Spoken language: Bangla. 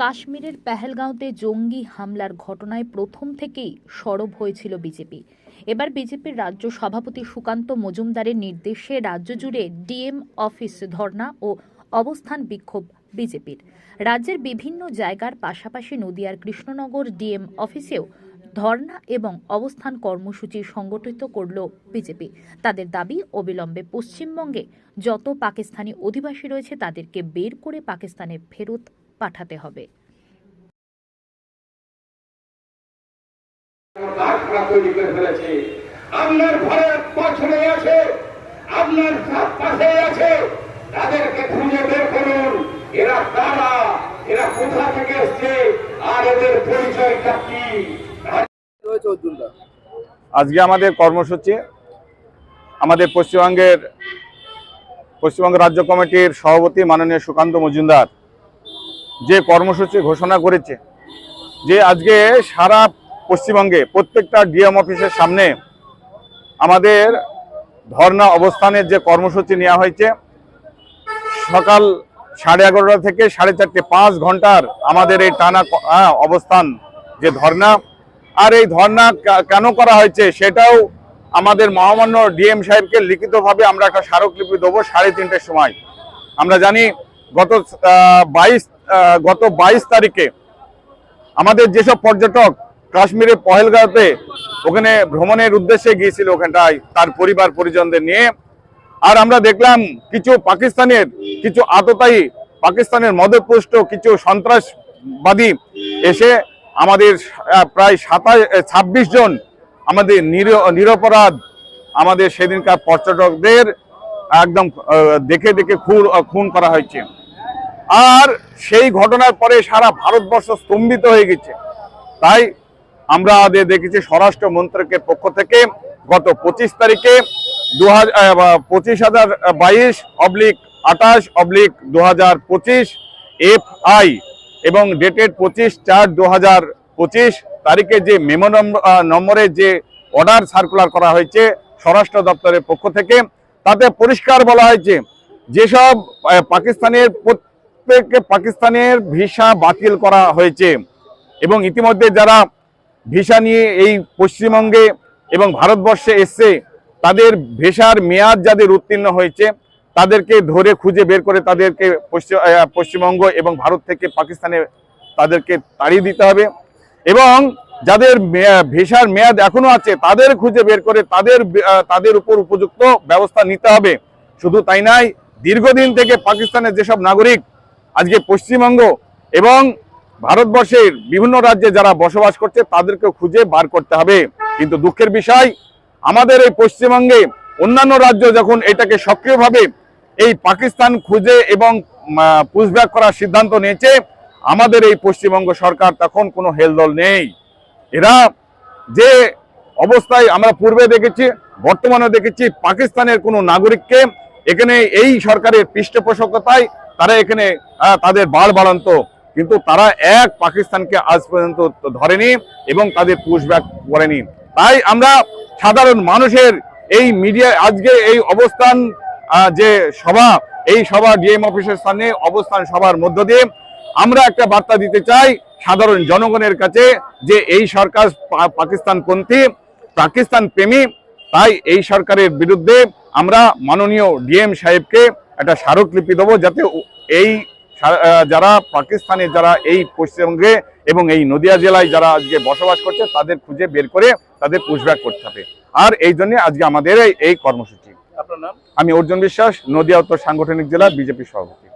কাশ্মীরের পেহেলগাঁওতে জঙ্গি হামলার ঘটনায় প্রথম থেকেই সরব হয়েছিল বিজেপি। এবার বিজেপির রাজ্য সভাপতি সুকান্ত মজুমদারের নির্দেশে রাজ্য জুড়ে ডিএম অফিস ধর্না ও অবস্থান বিক্ষোভ বিজেপির। রাজ্যের বিভিন্ন জায়গার পাশাপাশি নদিয়ার কৃষ্ণনগর ডিএম অফিসেও ধর্না এবং অবস্থান কর্মসূচি সংগঠিত করল বিজেপি। তাদের দাবি, অবিলম্বে পশ্চিমবঙ্গে যত পাকিস্তানি অধিবাসী রয়েছে তাদেরকে বের করে পাকিস্তানে ফেরত পাঠাতে হবে। আপনার ঘরের পছনে আছে আপনার সাত পাশে আছে। তাদেরকে খুঁজে বের করুন। এরা কারা? এরা কোথা থেকে এসছে? আর এদের পরিচয়টা কি? আজকে আমাদের কর্মসূচি আমাদের পশ্চিমবঙ্গের পশ্চিমবঙ্গ রাজ্য কমিটির সভাপতি মাননীয় সুকান্ত মজুমদার যে কর্মসূচি ঘোষণা করেছে, যে আজকে সারা পশ্চিমবঙ্গে প্রত্যেকটা ডিএম অফিসের সামনে আমাদের ধর্ণা অবস্থানের যে কর্মসূচি নেওয়া হয়েছে, সকাল সাড়ে এগারোটা থেকে সাড়ে চারটে পাঁচ ঘণ্টার আমাদের এই টানা অবস্থান যে ধর্ণা, আর এই ধর্ণা কেন করা হয়েছে সেটাও আমাদের মহামান্য ডিএম সাহেবকে লিখিতভাবে আমরা একটা স্মারকলিপি দেবো সাড়ে তিনটের সময়। আমরা জানি গত বাইশ গত বাইশ তারিখে আমাদের যেসব পর্যটক কাশ্মীরের পহেলগাঁওতে ওখানে ভ্রমণের উদ্দেশ্যে গিয়েছিল ওখানটায়, তার পরিবার, পরিজনদের নিয়ে। আর আমরা দেখলাম কিছু পাকিস্তানের, কিছু আততায়ী, পাকিস্তানের মদপুষ্ট কিছু সন্ত্রাসবাদী এসে আমাদের প্রায় সাতাশ ছাব্বিশ জন আমাদের নির- নিরপরাধ আমাদের সেদিনকার পর্যটকদের একদম দেখে দেখে খুন খুন করা হয়েছে। আর সেই ঘটনার পরে সারা ভারতবর্ষ স্তম্ভিত হয়ে গেছে। তাই আমরা দেখেছি স্বরাষ্ট্র মন্ত্রকের পক্ষ থেকে গত পঁচিশ তারিখে দু পঁচিশ হাজার বাইশ অবলিক আঠাশ অবলিক দু হাজার পঁচিশ এফ আই এবং ডেটেড পঁচিশ চার দু হাজার পঁচিশ তারিখে যে মেমো নম্বরে যে অর্ডার সার্কুলার করা হয়েছে স্বরাষ্ট্র দপ্তরের পক্ষ থেকে, তাতে পরিষ্কার বলা হয়েছে যেসব পাকিস্তানের প্রত্যেক পাকিস্তানের ভিসা বাতিল করা হয়েছে। এবং ইতিমধ্যে যারা ভিসা নিয়ে এই পশ্চিমবঙ্গে এবং ভারতবর্ষে এসছে, তাদের ভিসার মেয়াদ যাদের উত্তীর্ণ হয়েছে, তাদেরকে ধরে খুঁজে বের করে তাদেরকে পশ্চিম পশ্চিমবঙ্গ এবং ভারত থেকে পাকিস্তানে তাদেরকে তাড়িয়ে দিতে হবে। এবং যাদের ভিসার মেয়াদ এখনও আছে, তাদের খুঁজে বের করে তাদের তাদের উপর উপযুক্ত ব্যবস্থা নিতে হবে। শুধু তাই নয়, দীর্ঘদিন থেকে পাকিস্তানের যেসব নাগরিক আজকে পশ্চিমবঙ্গ এবং ভারতবর্ষের বিভিন্ন রাজ্যে যারা বসবাস করছে তাদেরকে খুঁজে বার করতে হবে। কিন্তু দুঃখের বিষয়, আমাদের এই পশ্চিমবঙ্গে অন্যান্য রাজ্য যখন এটাকে সক্রিয়ভাবে এই পাকিস্তান খুঁজে এবং পুষব্যাক করার সিদ্ধান্ত নিয়েছে, আমাদের এই পশ্চিমবঙ্গ সরকার তখন কোনো হেলদল নেই। এরা যে অবস্থায় আমরা পূর্বে দেখেছি বর্তমানে দেখেছি, পাকিস্তানের কোনো নাগরিককে এখানে এই সরকারের পৃষ্ঠপোষকতায় তারা এখানে তাদের বাড় বাড়ান্ত। কিন্তু তারা এক পাকিস্তানকে আজ পর্যন্ত ধরেনি এবং তাদের পুশব্যাক করেনি। তাই আমরা সাধারণ মানুষের এই মিডিয়া আজকে এই অবস্থান যে সভা, এই সভা ডিএম অফিসের সামনে অবস্থান সভার মধ্য দিয়ে আমরা একটা বার্তা দিতে চাই সাধারণ জনগণের কাছে যে এই সরকার পাকিস্তানপন্থী পাকিস্তান প্রেমী, তাই এই সরকারের বিরুদ্ধে আমরা মাননীয় ডিএম সাহেবকে একটা স্মারকলিপি দেবো যাতে এই যারা পাকিস্তানের যারা এই পশ্চিমবঙ্গে এবং এই নদিয়া জেলায় যারা আজকে বসবাস করছে তাদের খুঁজে বের করে তাদের পুষব্যাক করতে হবে। আর এই জন্য আজকে আমাদের এই- এই কর্মসূচি। আপনার নাম? আমি অর্জুন বিশ্বাস নদিয়া উত্তর সাংগঠনিক জেলা বিজেপি সভাপতি।